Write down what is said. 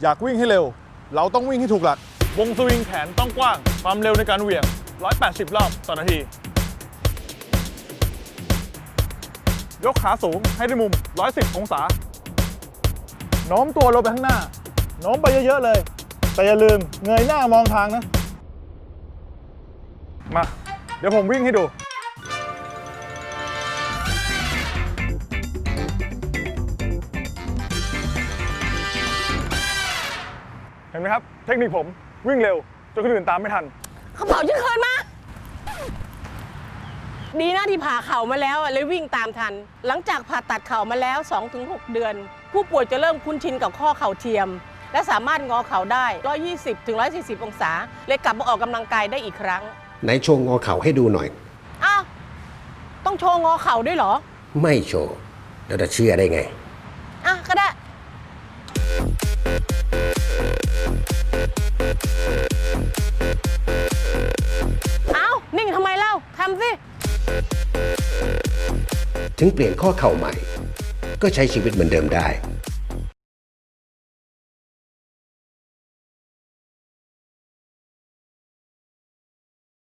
อยากวิ่งให้เร็ว เราต้องวิ่งให้ถูกหลัก วงสวิงแขนต้องกว้าง ความเร็วในการเหวี่ยง 180 รอบต่อนาที ยกขาสูงให้ได้มุม 110 องศา โน้มตัวลงไปข้างหน้า โน้มไปเยอะ ๆ เลย แต่อย่าลืมเงยหน้ามองทางนะ มา เดี๋ยวผมวิ่งให้ดู เห็นไหมครับ เทคนิคผมวิ่งเร็วจนคนอื่นตามไม่ทัน กระเป๋าฉันคืนมา ดีนะที่ผ่าเข่ามาแล้วอะเลยวิ่งตามทัน หลังจากผ่าตัดเข่ามาแล้ว 2-6 เดือน ผู้ป่วยจะเริ่มคุ้นชินกับข้อเข่าเทียม และสามารถงอเข่าได้ 120ถึง140 องศา เลยกลับมาออกกำลังกายได้อีกครั้ง ไหนโชว์งอเข่าให้ดูหน่อย อ้าว ต้องโชว์งอเข่าด้วยเหรอ ไม่โชว์เราจะเชื่อได้ไง ทำสิ ถึงเปลี่ยนข้อเข่าใหม่ ก็ใช้ชีวิตเหมือนเดิมได้